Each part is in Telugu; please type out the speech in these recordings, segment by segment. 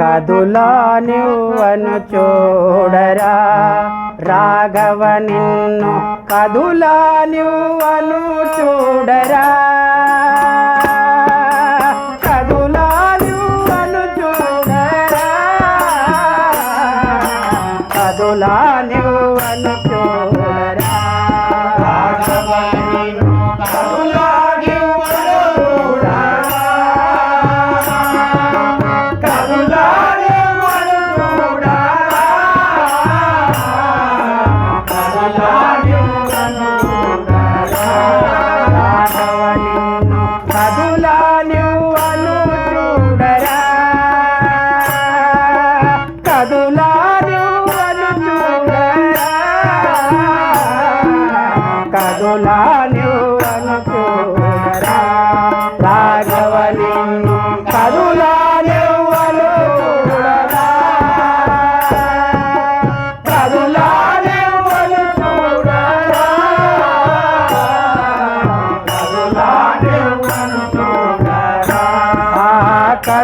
కదులా నువ్వను చూడరా రాఘవ నిన్ను కదులా నువ్వను చూడరా. కదులా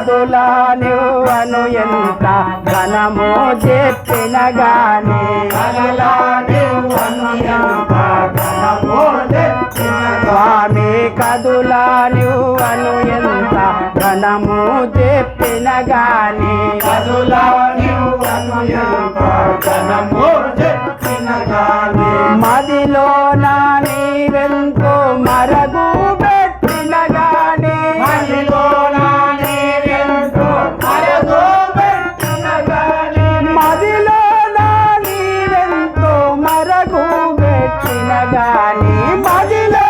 కదులా నువ్వను ఎంత ఘనము చెప్పిన గాని స్వామి కదులా నువ్వను ఎంత ఘనము చెప్పిన గాని కదులా నువ్వను ఎంత ఘనము చెప్పిన గాని మదిలో గాని మదిలో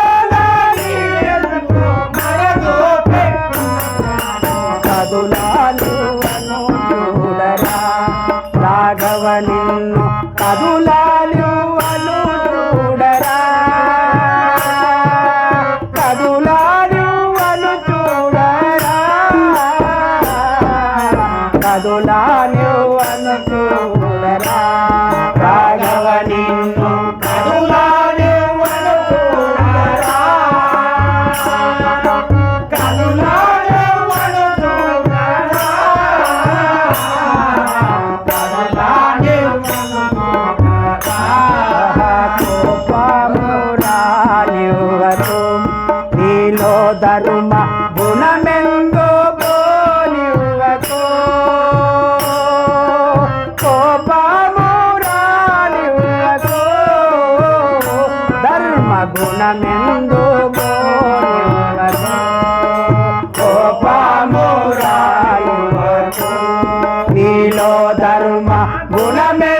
కదులాలు చూడరా రాఘవ నిన్ను కదులాలు అను చూడరా కదులాలు అను చూడరా కదులాలు అను చూడరా కోపమురాలివరు నీలో ధర్మ గుణమెందు బోలివకు కోపమురాలివకు ధర్మ గుణమెందు బోలివకు నీలో ధర్మ గుణమే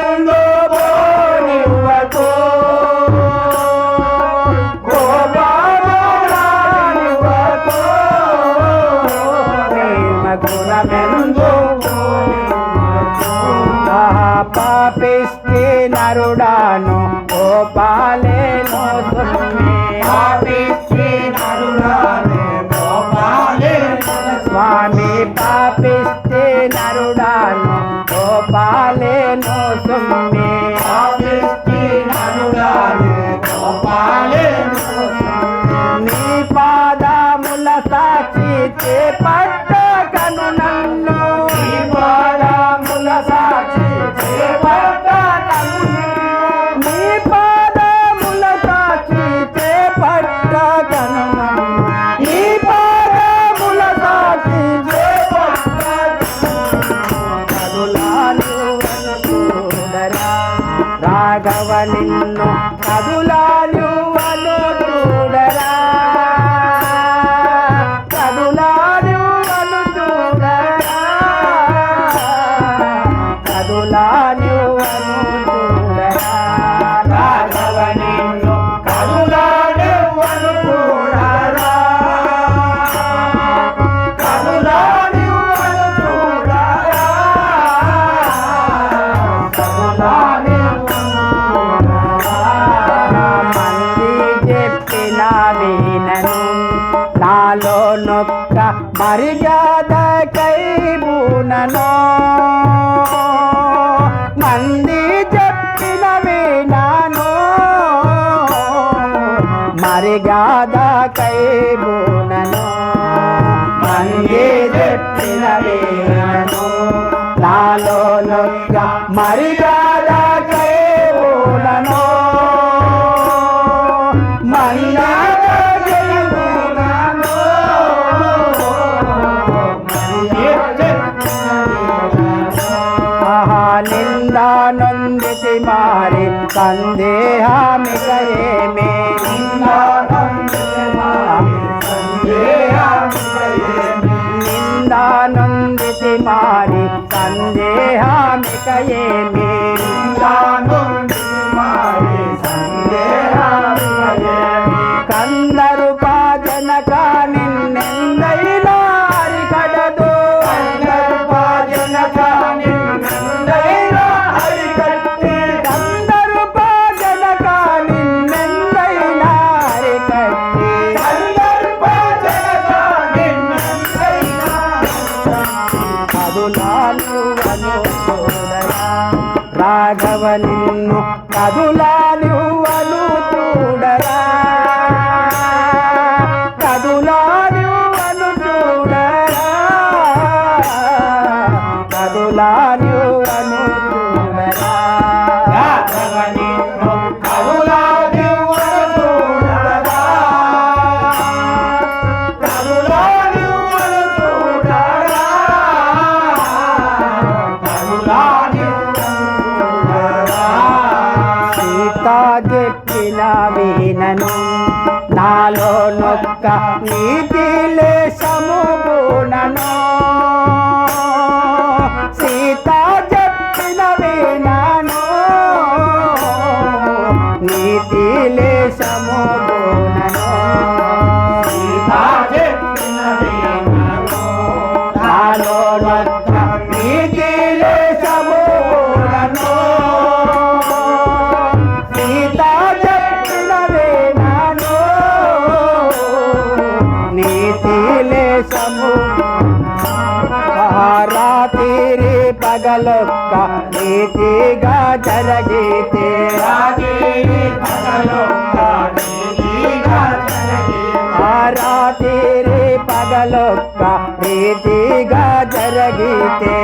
మర్యాద కైబూనను మంది చెప్పిన వీణను మర్యాద కైబూనను మంది చెప్పిన వేణను నాలో నొక్క మర్యాద हामी गए में निंदा नंदित मारी कंदे हामी गए में నాలో నొక్క పగలొక్క నీతిగా జరగితే. రాత్రి పగలొక్క నీతిగా జరిగితే.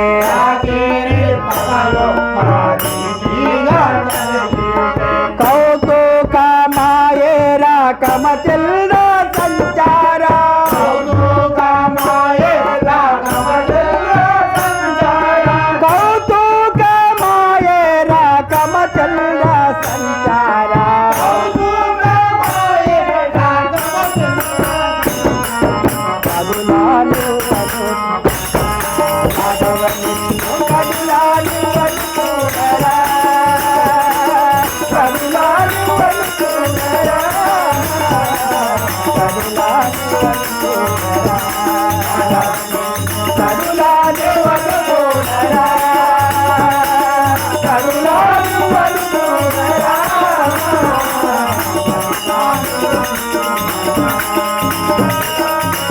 కౌతుక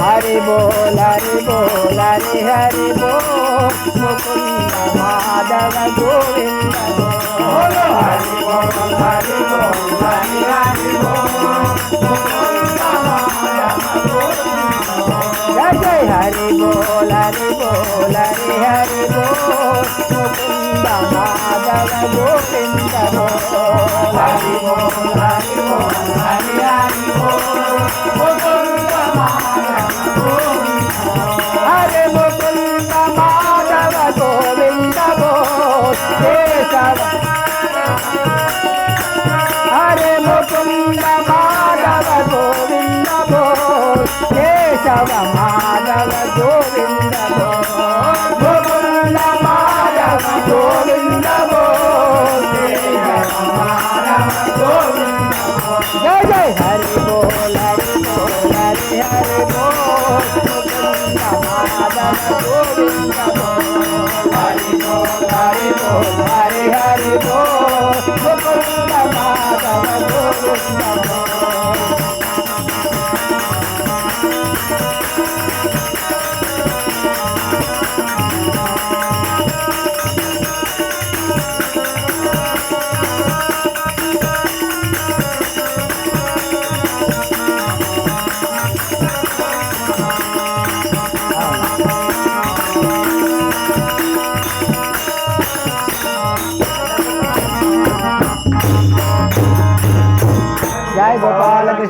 হরি বল হরি বল হরি হরি বল মুকুন্দ মাধব গোবিন্দ বল হরি বল হরি বল হরি হরি বল মুকুন্দ মাধব গোবিন্দ জয় হরি বল হরি বল হরি হরি বল মুকুন্দ মাধব গোবিন্দ বল হরি বল হরি বল হরি হরি বল Mukunda Madhav Hare Mukunda Madhava Govinda గోషవ Hare Mukunda Madhava Govinda గోషవ Hare Hare Hare Hare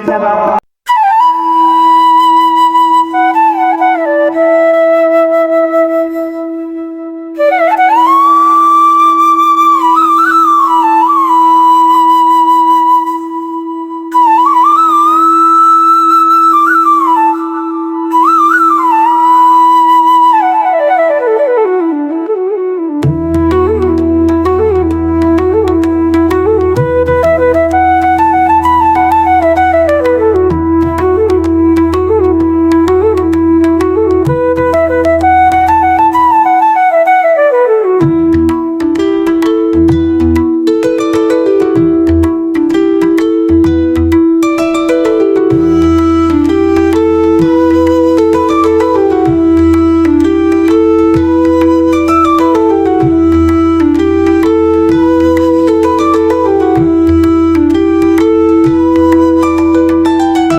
Krishna